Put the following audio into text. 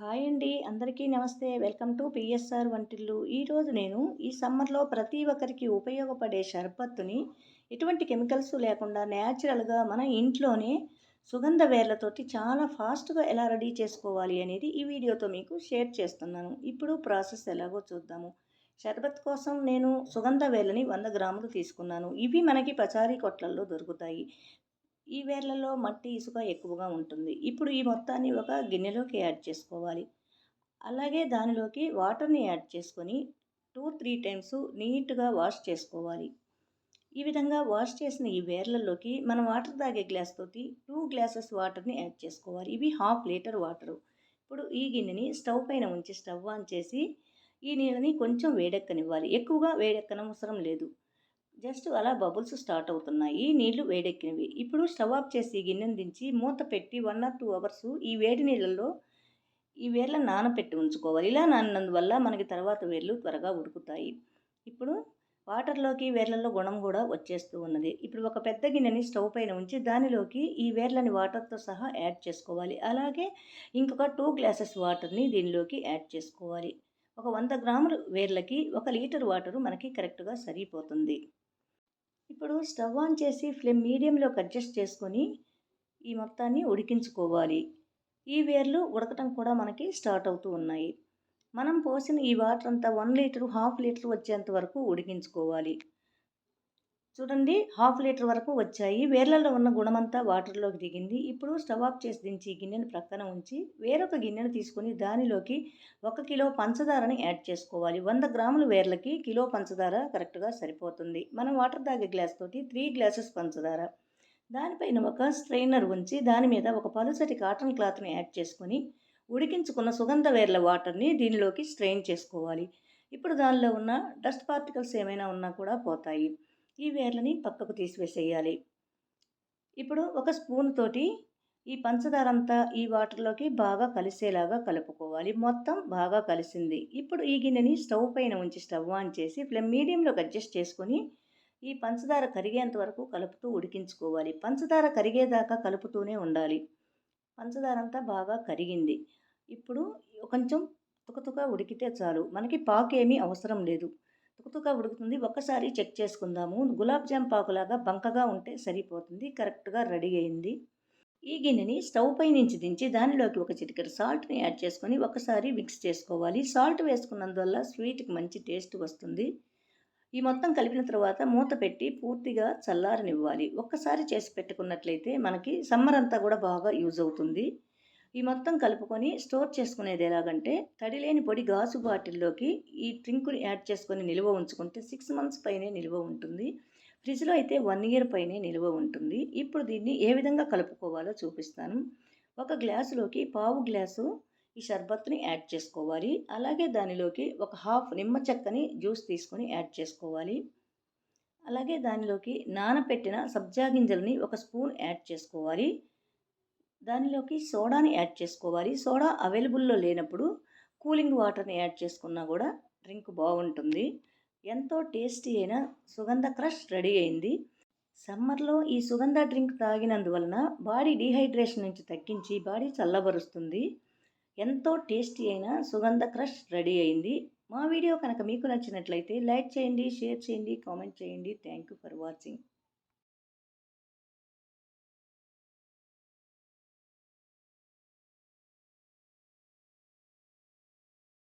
Hi అండి. అందరికీ నమస్తే. వెల్కమ్ టు పిఎస్ఆర్ వంటిల్లు. ఈరోజు నేను ఈ సమ్మర్లో ప్రతి ఒక్కరికి ఉపయోగపడే షర్బత్తుని ఎటువంటి కెమికల్స్ లేకుండా న్యాచురల్గా మన ఇంట్లోనే సుగంధ వేర్లతోటి చాలా ఫాస్ట్గా ఎలా రెడీ చేసుకోవాలి అనేది ఈ వీడియోతో మీకు షేర్ చేస్తున్నాను. ఇప్పుడు ప్రాసెస్ ఎలాగో చూద్దాము. షర్బత్ కోసం నేను సుగంధ వేర్లని వంద గ్రాములు తీసుకున్నాను. ఇవి మనకి పచారీ కొట్లల్లో దొరుకుతాయి. ఈ వేర్లలో మట్టి ఇసుక ఎక్కువగా ఉంటుంది. ఇప్పుడు ఈ మొత్తాన్ని ఒక గిన్నెలోకి యాడ్ చేసుకోవాలి. అలాగే దానిలోకి వాటర్ని యాడ్ చేసుకొని టూ త్రీ టైమ్స్ నీట్గా వాష్ చేసుకోవాలి. ఈ విధంగా వాష్ చేసిన ఈ వేర్లలోకి మనం వాటర్ తాగే గ్లాస్ తోటి టూ గ్లాసెస్ వాటర్ని యాడ్ చేసుకోవాలి. ఇవి హాఫ్ లీటర్ వాటరు. ఇప్పుడు ఈ గిన్నెని స్టవ్ పైన ఉంచి స్టవ్ ఆన్ చేసి ఈ నీళ్ళని కొంచెం వేడెక్కనివ్వాలి. ఎక్కువగా వేడెక్కనవసరం లేదు. జస్ట్ అలా బబుల్స్ స్టార్ట్ అవుతున్నాయి నీళ్ళు వేడెక్కినవి. ఇప్పుడు స్టవ్ ఆఫ్ చేసి గిన్నెను దించి మూత పెట్టి వన్ ఆర్ టూ అవర్స్ ఈ వేడి నీళ్ళల్లో ఈ వేర్లను నానపెట్టి ఉంచుకోవాలి. ఇలా నానినందువల్ల మనకి తర్వాత వేర్లు త్వరగా ఉడుకుతాయి. ఇప్పుడు వాటర్లోకి వేర్లలో గుణం కూడా వచ్చేస్తూ ఉన్నది. ఇప్పుడు ఒక పెద్ద గిన్నెని స్టవ్ పైన ఉంచి దానిలోకి ఈ వేర్లని వాటర్తో సహా యాడ్ చేసుకోవాలి. అలాగే ఇంకొక టూ గ్లాసెస్ వాటర్ని దీనిలోకి యాడ్ చేసుకోవాలి. ఒక వంద గ్రాములు వేర్లకి ఒక లీటర్ వాటరు మనకి కరెక్ట్గా సరిపోతుంది. ఇప్పుడు స్టవ్ ఆన్ చేసి ఫ్లేమ్ మీడియంలోకి అడ్జస్ట్ చేసుకొని ఈ మొత్తాన్ని ఉడికించుకోవాలి. ఈ వేర్లు ఉడకటం కూడా మనకి స్టార్ట్ అవుతూ ఉన్నాయి. మనం పోసిన ఈ వాటర్ అంతా వన్ లీటర్ హాఫ్ లీటర్ వచ్చేంత వరకు ఉడికించుకోవాలి. చూడండి హాఫ్ లీటర్ వరకు వచ్చాయి. వేర్లలో ఉన్న గుణమంతా వాటర్లోకి దిగింది. ఇప్పుడు స్టవ్ ఆఫ్ చేసి దించి గిన్నెను ప్రక్కన ఉంచి వేరొక గిన్నెను తీసుకొని దానిలోకి ఒక కిలో పంచదారని యాడ్ చేసుకోవాలి. వంద గ్రాముల వేర్లకి కిలో పంచదార కరెక్ట్గా సరిపోతుంది. మనం వాటర్ తాగే గ్లాస్ తోటి త్రీ గ్లాసెస్ పంచదార. దానిపైన ఒక స్ట్రైనర్ ఉంచి దాని మీద ఒక పలుసటి కాటన్ క్లాత్ని యాడ్ చేసుకొని ఉడికించుకున్న సుగంధ వేర్ల వాటర్ని దీనిలోకి స్ట్రెయిన్ చేసుకోవాలి. ఇప్పుడు దానిలో ఉన్న డస్ట్ పార్టికల్స్ ఏమైనా ఉన్నా కూడా పోతాయి. ఈ వేర్లని పక్కకు తీసివేసేయాలి. ఇప్పుడు ఒక స్పూన్ తోటి ఈ పంచదార అంతా ఈ వాటర్లోకి బాగా కలిసేలాగా కలుపుకోవాలి. మొత్తం బాగా కలిసింది. ఇప్పుడు ఈ గిన్నెని స్టవ్ పైన ఉంచి స్టవ్ ఆన్ చేసి ఫ్లేమ్ మీడియంలోకి అడ్జస్ట్ చేసుకొని ఈ పంచదార కరిగేంత వరకు కలుపుతూ ఉడికించుకోవాలి. పంచదార కరిగేదాకా కలుపుతూనే ఉండాలి. పంచదార అంతా బాగా కరిగింది. ఇప్పుడు కొంచెం తుకతుక ఉడికితే చాలు. మనకి పాకేమీ అవసరం లేదు. తుకతుక ఉడుకుతుంది. ఒక్కసారి చెక్ చేసుకుందాము. గులాబ్ జామ్ పాకులాగా బంకగా ఉంటే సరిపోతుంది. కరెక్ట్గా రెడీ అయింది. ఈ గిన్నెని స్టవ్ పై నుంచి దించి దానిలోకి ఒక చిటికెడు సాల్ట్ని యాడ్ చేసుకొని ఒకసారి మిక్స్ చేసుకోవాలి. సాల్ట్ వేసుకున్నందువల్ల స్వీట్కి మంచి టేస్ట్ వస్తుంది. ఈ మొత్తం కలిపిన తర్వాత మూత పెట్టి పూర్తిగా చల్లారనివ్వాలి. ఒక్కసారి చేసి పెట్టుకున్నట్లయితే మనకి సమ్మర్ అంతా కూడా బాగా యూజ్ అవుతుంది. ఈ మొత్తం కలుపుకొని స్టోర్ చేసుకునేది ఎలాగంటే తడి లేని పొడి గాజు బాటిల్లోకి ఈ డ్రింకుని యాడ్ చేసుకొని నిల్వ ఉంచుకుంటే సిక్స్ మంత్స్ పైనే నిల్వ ఉంటుంది. ఫ్రిడ్జ్లో అయితే వన్ ఇయర్ పైనే నిల్వ ఉంటుంది. ఇప్పుడు దీన్ని ఏ విధంగా కలుపుకోవాలో చూపిస్తాను. ఒక గ్లాసులోకి పావు గ్లాసు ఈ షర్బత్ని యాడ్ చేసుకోవాలి. అలాగే దానిలోకి ఒక హాఫ్ నిమ్మ చెక్కని జ్యూస్ తీసుకొని యాడ్ చేసుకోవాలి. అలాగే దానిలోకి నానపెట్టిన సబ్జా గింజల్ని ఒక స్పూన్ యాడ్ చేసుకోవాలి. దానిలోకి సోడాని యాడ్ చేసుకోవాలి. సోడా అవైలబుల్లో లేనప్పుడు కూలింగ్ వాటర్ని యాడ్ చేసుకున్నా కూడా డ్రింక్ బాగుంటుంది. ఎంతో టేస్టీ అయిన సుగంధ క్రష్ రెడీ అయింది. సమ్మర్లో ఈ సుగంధ డ్రింక్ తాగినందువలన బాడీ డీహైడ్రేషన్ నుంచి తగ్గించి బాడీ చల్లబరుస్తుంది. ఎంతో టేస్టీ అయిన సుగంధ క్రష్ రెడీ అయింది. మా వీడియో కనుక మీకు నచ్చినట్లయితే లైక్ చేయండి షేర్ చేయండి కామెంట్ చేయండి. Thank you for watching.